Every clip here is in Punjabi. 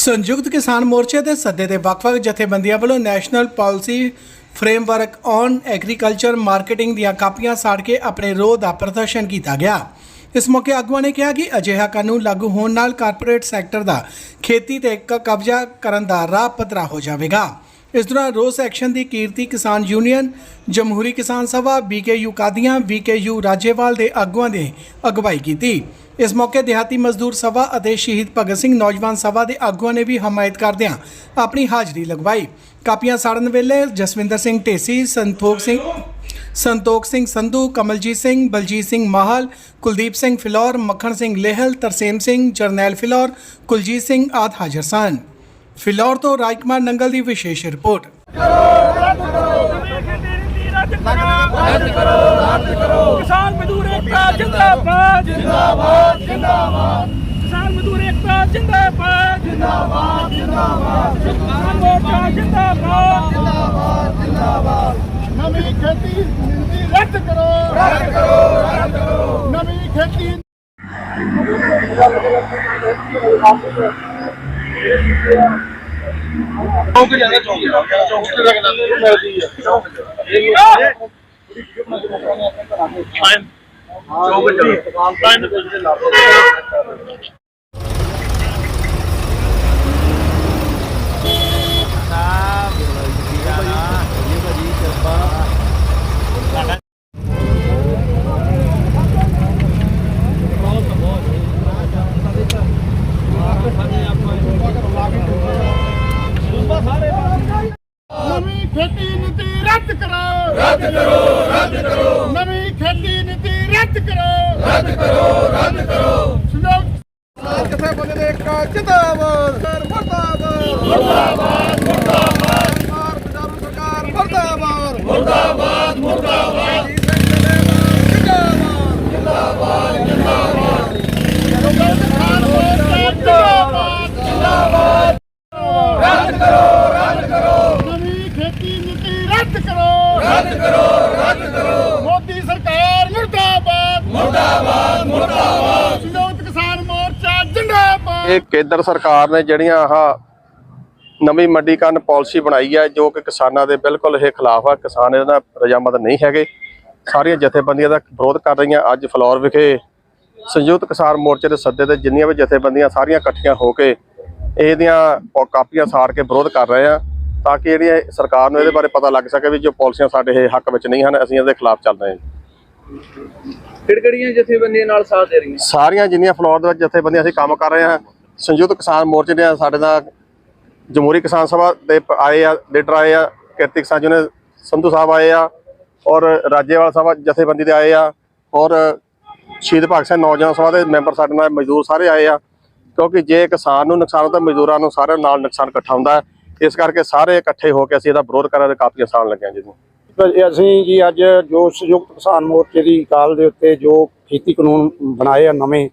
ਸੰਯੁਕਤ ਕਿਸਾਨ ਮੋਰਚੇ ਦੇ ਸੱਦੇ ਦੇ ਵੱਖ-ਵੱਖ ਜਥੇਬੰਦੀਆਂ ਵੱਲੋਂ national policy framework on agriculture marketing ਦੀਆਂ ਕਾਪੀਆਂ ਸਾੜ ਕੇ ਆਪਣੇ ਰੋਹ ਦਾ ਪ੍ਰਦਰਸ਼ਨ ਕੀਤਾ ਗਿਆ। ਇਸ ਮੌਕੇ ਆਗੂਆਂ ਨੇ ਕਿਹਾ ਕਿ ਅਜਿਹਾ ਕਾਨੂੰਨ ਲਾਗੂ ਹੋਣ ਨਾਲ ਕਾਰਪੋਰੇਟ ਸੈਕਟਰ ਦਾ ਖੇਤੀ ਤੇ ਕ- ਕਬਜ਼ਾ ਕਰਨ ਦਾ ਰਾਹ ਪੱਧਰਾ ਹੋ ਜਾਵੇਗਾ। ਇਸ ਦੌਰਾਨ ਰੋਸ ਐਕਸ਼ਨ ਦੀ ਕੀਰਤੀ ਕਿਸਾਨ union, Jamhoori Kisan Sabha BKU Qadian BKU Rajewal ਦੇ ਆਗੂਆਂ ਨੇ ਅਗਵਾਈ ਕੀਤੀ। ਇਸ ਮੌਕੇ ਦਿਹਾਤੀ ਮਜ਼ਦੂਰ ਸਭਾ ਅਤੇ ਸ਼ਹੀਦ ਭਗਤ ਸਿੰਘ ਨੌਜਵਾਨ ਸਭਾ ਦੇ ਆਗੂਆਂ ਨੇ ਵੀ ਹਮਾਇਤ ਕਰਦਿਆਂ ਆਪਣੀ ਹਾਜ਼ਰੀ ਲਗਵਾਈ। ਕਾਪੀਆਂ ਸਾੜਨ ਵੇਲੇ ਜਸਵਿੰਦਰ ਸਿੰਘ ਢੇਸੀ, ਸੰਤੋਖ ਸਿੰਘ ਸੰਤੋਖ ਸਿੰਘ ਸੰਧੂ, ਕਮਲਜੀਤ ਸਿੰਘ, ਬਲਜੀਤ ਸਿੰਘ ਮਾਹਲ, ਕੁਲਦੀਪ ਸਿੰਘ ਫਿਲੌਰ, ਮੱਖਣ ਸਿੰਘ ਲੇਹਲ, ਤਰਸੇਮ ਸਿੰਘ, ਜਰਨੈਲ ਫਿਲੌਰ, ਕੁਲਜੀਤ ਸਿੰਘ ਆਦ ਹਾਜ਼ਰ ਸਨ। ਫਿਲੌਰ ਤੋਂ ਰਾਜਕੁਮਾਰ ਨੰਗਲ ਦੀ ਵਿਸ਼ੇਸ਼ ਰਿਪੋਰਟ। ਰੱਦ ਕਰੋ ਰੱਦ ਕਰੋ। ਕਿਸਾਨ ਏਕਤਾ ਜਿੰਦਾਬਾਦ ਜਿੰਦਾਬਾਦ ਜਿੰਦਾਬਾਦ। ਕਿਸਾਨ ਮਜ਼ਦੂਰ ਏਕਤਾ ਜਿੰਦਾਬਾਦ। ਜਿੰਦਾਬਾਦ ਜਿੰਦਾਬਾਦ। ਕਿਸਾਨ ਮੋਰਚਾ ਜਿੰਦਾਬਾਦ। ਨਵੀਂ ਖੇਤੀ ਨੀਤੀ ਰੱਦ ਕਰੋ। ਰੱਦ ਕਰੋ ਰੱਦ ਕਰੋ। ਨਵੀਂ ਖੇਤੀ ਨਵੀਂ ਖੇਤੀ ਨੀਤੀ ਰੱਦ ਕਰੋ। ਰੱਦ ਕਰੋ ਰੱਦ ਕਰੋ। ਨਵੀਂ ਖੇਤੀ ਨੀਤੀ ਰੱਦ ਕਰੋ। ਰੱਦ ਕਰੋ ਰੱਦ ਕਰੋ। ਸੰਯੁਕਤ ਕਿਥੇ ਬੰਦੇ ਦੇ ਇੱਕ ਜਿੰਦਾਬਾਦ ਸਰਕਾਰ ਮੁਰਦਾਬਾਦ ਮੁਰਦਾਬਾਦ ਮੁਰਦਾਬਾਦ ਪੰਜਾਬ ਸਰਕਾਰ ਮੁਰਦਾਬਾਦ ਮੁਰਦਾਬਾਦ ਮੁਰਦਾਬਾਦ ਜਿੰਦਾਬਾਦ ਜਿੰਦਾਬਾਦ ਜਿੰਦਾਬਾਦ ਜਿੰਦਾਬਾਦ ਜਿੰਦਾਬਾਦ ਰੱਦ ਕਰੋ ਰੱਦ ਕਰੋ ਨਵੀਂ ਖੇਤੀ ਨੀਤੀ ਰੱਦ ਕਰੋ ਰੱਦ ਕਰੋ ਰੱਦ ਕਰੋ ਮੋਦੀ ਸਰਕਾਰ ਮੁਰਦਾਬਾਦ ਮੁਰਦਾਬਾਦ ਮੁਰਦਾਬਾਦ ਸੰਯੁਕਤ ਕਿਸਾਨ ਮੋਰਚਾ ਜਿੰਦਾਬਾਦ ਇਹ ਕੇਂਦਰ ਸਰਕਾਰ ਨੇ ਜਿਹੜੀਆਂ ਆਹ ਨਵੀਂ ਮੰਡੀਕਰਨ ਪਾਲਿਸੀ ਬਣਾਈ ਹੈ ਜੋ ਕਿ ਕਿਸਾਨਾਂ ਦੇ ਬਿਲਕੁਲ ਇਹ ਖਿਲਾਫ ਆ। ਕਿਸਾਨ ਇਹਦੇ ਰਜਾਮਤ ਨਹੀਂ ਹੈਗੇ। ਸਾਰੀਆਂ ਜਥੇਬੰਦੀਆਂ ਦਾ ਵਿਰੋਧ ਕਰ ਰਹੀਆਂ। ਅੱਜ ਫਲੋਰ ਵਿਖੇ ਸੰਯੁਕਤ ਕਿਸਾਨ ਮੋਰਚੇ ਦੇ ਸੱਦੇ ਤੇ ਜਿੰਨੀਆਂ ਵੀ ਜਥੇਬੰਦੀਆਂ ਸਾਰੀਆਂ ਇਕੱਠੀਆਂ ਹੋ ਕੇ ਇਹਦੀਆਂ ਕਾਪੀਆਂ ਸਾੜ ਕੇ ਵਿਰੋਧ ਕਰ ਰਹੇ ਆ ਤਾਂ ਕਿ ਜਿਹੜੀ ਸਰਕਾਰ ਨੂੰ ਇਹਦੇ ਬਾਰੇ ਪਤਾ ਲੱਗ ਸਕੇ ਵੀ ਜੋ ਪਾਲਿਸੀਆਂ ਸਾਡੇ ਇਹ ਹੱਕ ਵਿੱਚ ਨਹੀਂ ਹਨ ਅਸੀਂ ਇਹਦੇ ਖਿਲਾਫ ਚੱਲ ਰਹੇ ਹਾਂ। ਕਿਹੜੀਆਂ ਜਥੇਬੰਦੀਆਂ ਨਾਲ ਸਾਥ ਦੇ ਰਹੀਆਂ? ਸਾਰੀਆਂ ਜਿੰਨੀਆਂ ਫਲੋਰ ਦੇ ਵਿੱਚ ਜਥੇਬੰਦੀਆਂ ਅਸੀਂ ਕੰਮ ਕਰ ਰਹੇ ਹਾਂ ਸੰਯੁਕਤ ਕਿਸਾਨ ਮੋਰਚੇ ਦੇ ਸਾਡੇ ਨਾਲ ਜਮਹੂਰੀ ਕਿਸਾਨ ਸਭਾ ਦੇ ਆਏ ਆ, ਲੀਡਰ ਆਏ ਆ ਕਿਰਤੀ ਕਿਸਾਨ ਨੇ, ਸੰਧੂ ਸਾਹਿਬ ਆਏ ਆ ਔਰ ਰਾਜੇਵਾਲ ਸਭਾ ਜਥੇਬੰਦੀ ਦੇ ਆਏ ਆ ਔਰ ਸ਼ਹੀਦ ਭਗਤ ਸਿੰਘ ਨੌਜਵਾਨ ਸਭਾ ਦੇ ਮੈਂਬਰ ਸਾਡੇ ਨਾਲ ਮਜ਼ਦੂਰ ਸਾਰੇ ਆਏ ਆ। ਕਿਉਂਕਿ ਜੇ ਕਿਸਾਨ ਨੂੰ ਨੁਕਸਾਨ ਹੁੰਦਾ, ਮਜ਼ਦੂਰਾਂ ਨੂੰ ਸਾਰਿਆਂ ਨਾਲ ਨੁਕਸਾਨ ਇਕੱਠਾ ਹੁੰਦਾ ਇਸ ਕਰਕੇ ਸਾਰੇ ਇਕੱਠੇ ਹੋ ਕੇ ਅਸੀਂ ਇਹਦਾ ਵਿਰੋਧ ਕਰਨ ਦੇ ਕਾਫੀ ਆਸਾਨ ਲੱਗਿਆ ਹਾਂ ਜੀ। ਅਸੀਂ ਜੀ ਅੱਜ ਜੋ ਸੰਯੁਕਤ ਕਿਸਾਨ ਮੋਰਚੇ ਦੀ ਕਾਲ ਦੇ ਉੱਤੇ ਜੋ ਖੇਤੀ ਕਾਨੂੰਨ ਬਣਾਏ ਆ ਨਵੇਂ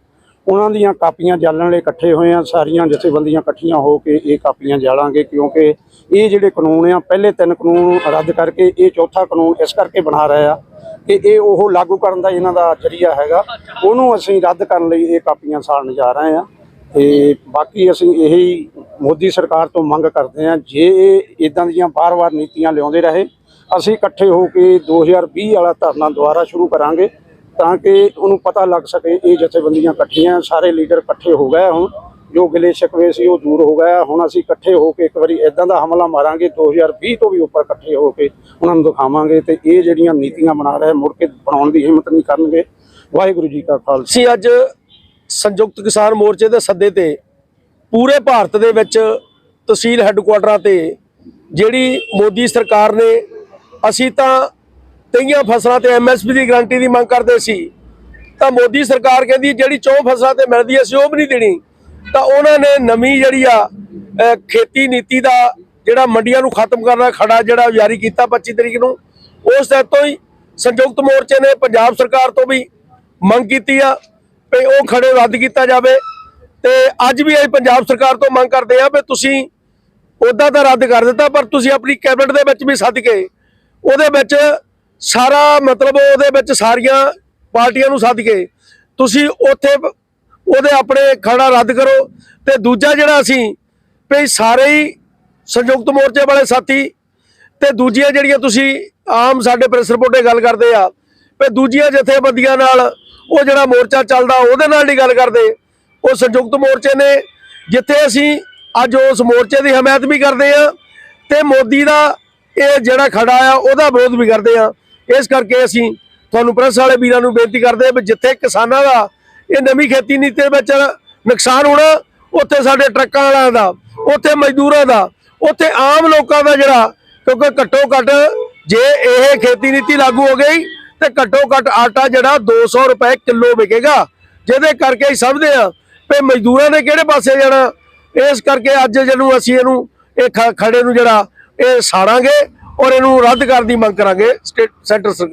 ਉਹਨਾਂ ਦੀਆਂ ਕਾਪੀਆਂ ਜਾਲਣ ਲਈ ਇਕੱਠੇ ਹੋਏ ਆ, ਸਾਰੀਆਂ ਜਥੇਬੰਦੀਆਂ ਇਕੱਠੀਆਂ ਹੋ ਕੇ ਇਹ ਕਾਪੀਆਂ ਜਾਲਾਂਗੇ ਕਿਉਂਕਿ ਇਹ ਜਿਹੜੇ ਕਾਨੂੰਨ ਆ, ਪਹਿਲੇ ਤਿੰਨ ਕਾਨੂੰਨ ਰੱਦ ਕਰਕੇ ਇਹ ਚੌਥਾ ਕਾਨੂੰਨ ਇਸ ਕਰਕੇ ਬਣਾ ਰਹੇ ਆ ਕਿ ਇਹ ਉਹ ਲਾਗੂ ਕਰਨ ਦਾ ਇਹਨਾਂ ਦਾ ਜਰੀਆ ਹੈਗਾ। ਉਹਨੂੰ ਅਸੀਂ ਰੱਦ ਕਰਨ ਲਈ ਇਹ ਕਾਪੀਆਂ ਸਾੜਨ ਜਾ ਰਹੇ ਆ। ਤੇ ਬਾਕੀ ਅਸੀਂ ਇਹੀ ਮੋਦੀ ਸਰਕਾਰ ਤੋਂ ਮੰਗ ਕਰਦੇ ਹਾਂ ਜੇ ਇਹ ਇਦਾਂ ਦੀਆਂ ਬਾਰ-ਬਾਰ ਨੀਤੀਆਂ ਲਿਆਉਂਦੇ ਰਹੇ, ਅਸੀਂ ਇਕੱਠੇ ਹੋ ਕੇ 2020 ਵਾਲਾ ਧਰਨਾ ਦੁਬਾਰਾ ਸ਼ੁਰੂ ਕਰਾਂਗੇ। ਤਾਂ ਕਿ ਉਹਨੂੰ ਪਤਾ ਲੱਗ ਸਕੇ ਇਹ ਜਥੇਬੰਦੀਆਂ ਇਕੱਠੀਆਂ ਸਾਰੇ ਲੀਡਰ ਇਕੱਠੇ ਹੋ ਗਏ ਹੁਣ। ਜੋ ਗਿਲੇ ਸ਼ਿਕਵੇ ਸੀ ਉਹ ਦੂਰ ਹੋ ਗਿਆ ਹੁਣ ਅਸੀਂ ਇਕੱਠੇ ਹੋ ਕੇ ਇੱਕ ਵਾਰੀ ਇਦਾਂ ਦਾ ਹਮਲਾ ਮਾਰਾਂਗੇ 2020 ਤੋਂ ਵੀ ਉੱਪਰ ਇਕੱਠੇ ਹੋ ਕੇ ਉਹਨਾਂ ਨੂੰ ਦਿਖਾਵਾਂਗੇ ਤੇ ਇਹ ਜਿਹੜੀਆਂ ਨੀਤੀਆਂ ਬਣਾ ਰਹੇ ਮੁੜ ਕੇ ਬਣਾਉਣ ਦੀ ਹਿੰਮਤ ਨਹੀਂ ਕਰਨਗੇ। ਵਾਹਿਗੁਰੂ ਜੀ ਕਾ ਖਾਲਸਾ। ਅਸੀਂ ਅੱਜ ਸੰਯੁਕਤ ਕਿਸਾਨ ਮੋਰਚੇ ਦੇ ਸੱਦੇ ਤੇ ਪੂਰੇ ਭਾਰਤ ਦੇ ਵਿੱਚ ਤਹਿਸੀਲ ਹੈੱਡਕੁਆਟਰਾਂ ਤੇ ਜਿਹੜੀ ਮੋਦੀ ਸਰਕਾਰ ਨੇ, ਅਸੀਂ ਤਾਂ ਤਈਆਂ ਫਸਲਾਂ ਤੇ ਐਮਐਸਪੀ ਦੀ ਗਾਰੰਟੀ ਦੀ ਮੰਗ ਕਰਦੇ ਸੀ। ਤਾਂ ਮੋਦੀ ਸਰਕਾਰ ਕਹਿੰਦੀ, ਜਿਹੜੀ ਚੌ ਫਸਲਾਂ ਤੇ ਮਿਲਦੀ ਹੈ ਅਸੀਂ ਉਹ ਵੀ ਨਹੀਂ ਦੇਣੀ। ਤਾਂ ਉਹਨਾਂ ਨੇ ਨਵੀਂ ਜਿਹੜੀ ਆ ਖੇਤੀ ਨੀਤੀ ਦਾ ਜਿਹੜਾ ਮੰਡੀਆਂ ਨੂੰ ਖਤਮ ਕਰਨਾ ਖੜਾ ਜਿਹੜਾ ਜਾਰੀ ਕੀਤਾ 25 ਤਰੀਕ ਨੂੰ, ਉਸ ਤਹਿਤ ਤੋਂ ਹੀ ਸੰਯੁਕਤ ਮੋਰਚੇ ਨੇ ਪੰਜਾਬ ਸਰਕਾਰ ਤੋਂ ਵੀ ਮੰਗ ਕੀਤੀ ਆ ਵੀ ਉਹ ਖੜੇ ਰੱਦ ਕੀਤਾ ਜਾਵੇ। ਤੇ ਅੱਜ ਵੀ ਅਸੀਂ ਪੰਜਾਬ ਸਰਕਾਰ ਤੋਂ ਮੰਗ ਕਰਦੇ ਆ ਵੀ ਤੁਸੀਂ ਉਹਦਾ ਤਾਂ ਰੱਦ ਕਰ ਦਿੱਤਾ, ਪਰ ਤੁਸੀਂ ਆਪਣੀ ਕੈਬਨਿਟ ਦੇ ਵਿੱਚ ਵੀ ਸੱਦ ਕੇ ਉਹਦੇ ਵਿੱਚ ਸਾਰਾ ਮਤਲਬ ਉਹਦੇ ਵਿੱਚ ਸਾਰੀਆਂ ਪਾਰਟੀਆਂ ਨੂੰ ਸੱਦ ਕੇ ਤੁਸੀਂ ਉੱਥੇ ਉਹਦੇ ਆਪਣੇ ਖੜਾ ਰੱਦ ਕਰੋ ਤੇ ਦੂਜਾ ਜਿਹੜਾ ਅਸੀਂ ਵੀ ਸਾਰੇ ਹੀ ਸੰਯੁਕਤ ਮੋਰਚੇ ਵਾਲੇ ਸਾਥੀ ਤੇ ਦੂਜੀਆਂ ਜਿਹੜੀਆਂ ਤੁਸੀਂ ਆਮ ਸਾਡੇ ਪ੍ਰੈਸ ਰਿਪੋਰਟੇ ਗੱਲ ਕਰਦੇ ਆ, ਵੀ ਦੂਜੀਆਂ ਜਥੇਬੰਦੀਆਂ ਨਾਲ ਉਹ ਜਿਹੜਾ ਮੋਰਚਾ ਚੱਲਦਾ, ਉਹਦੇ ਨਾਲ ਨਹੀਂ ਗੱਲ ਕਰਦੇ। ਉਹ ਸੰਯੁਕਤ ਮੋਰਚੇ ਨੇ, ਜਿੱਥੇ ਅਸੀਂ ਅੱਜ ਉਸ ਮੋਰਚੇ ਦੀ ਹਮਾਇਤ ਵੀ ਕਰਦੇ ਆ ਤੇ ਮੋਦੀ ਦਾ ਇਹ ਜਿਹੜਾ ਖੜਾ ਆ, ਉਹਦਾ ਵਿਰੋਧ ਵੀ ਕਰਦੇ ਆ। ਇਸ ਕਰਕੇ ਅਸੀਂ ਤੁਹਾਨੂੰ ਪ੍ਰੈਸ ਵਾਲੇ ਵੀਰਾਂ ਨੂੰ ਬੇਨਤੀ ਕਰਦੇ ਹਾਂ ਵੀ ਜਿੱਥੇ ਕਿਸਾਨਾਂ ਦਾ ਇਹ ਨਵੀਂ ਖੇਤੀ ਨੀਤੀ ਦੇ ਵਿੱਚ ਨੁਕਸਾਨ ਹੋਣਾ, ਉੱਥੇ ਸਾਡੇ ਟਰੱਕਾਂ ਵਾਲਿਆਂ ਦਾ, ਉੱਥੇ ਮਜ਼ਦੂਰਾਂ ਦਾ, ਉੱਥੇ ਆਮ ਲੋਕਾਂ ਦਾ ਜਿਹੜਾ, ਕਿਉਂਕਿ ਘੱਟੋ ਘੱਟ ਜੇ ਇਹ ਖੇਤੀ ਨੀਤੀ ਲਾਗੂ ਹੋ ਗਈ, ਤੇ ਘੱਟੋ ਘੱਟ ਆਟਾ ਜਿਹੜਾ 200 ਰੁਪਏ ਕਿਲੋ ਵਿਕੇਗਾ। ਜਿਹਦੇ ਕਰਕੇ ਹੀ ਸਮਝਦੇ ਆ ਵੀ ਮਜ਼ਦੂਰਾਂ ਨੇ ਕਿਹੜੇ ਪਾਸੇ ਜਾਣਾ। ਇਸ ਕਰਕੇ ਅੱਜ ਜਿਹਨੂੰ ਅਸੀਂ ਇਹਨੂੰ, ਇਹ ਖੜੇ ਨੂੰ ਜਿਹੜਾ, ਇਹ ਸਾੜਾਂਗੇ। ਔਰ ਇਹਨੂੰ ਰੱਦ ਕਰਨ ਦੀ ਮੰਗ ਕਰਾਂਗੇ ਸਟੇਟ ਸੈਂਟਰ ਸਰਕਾਰ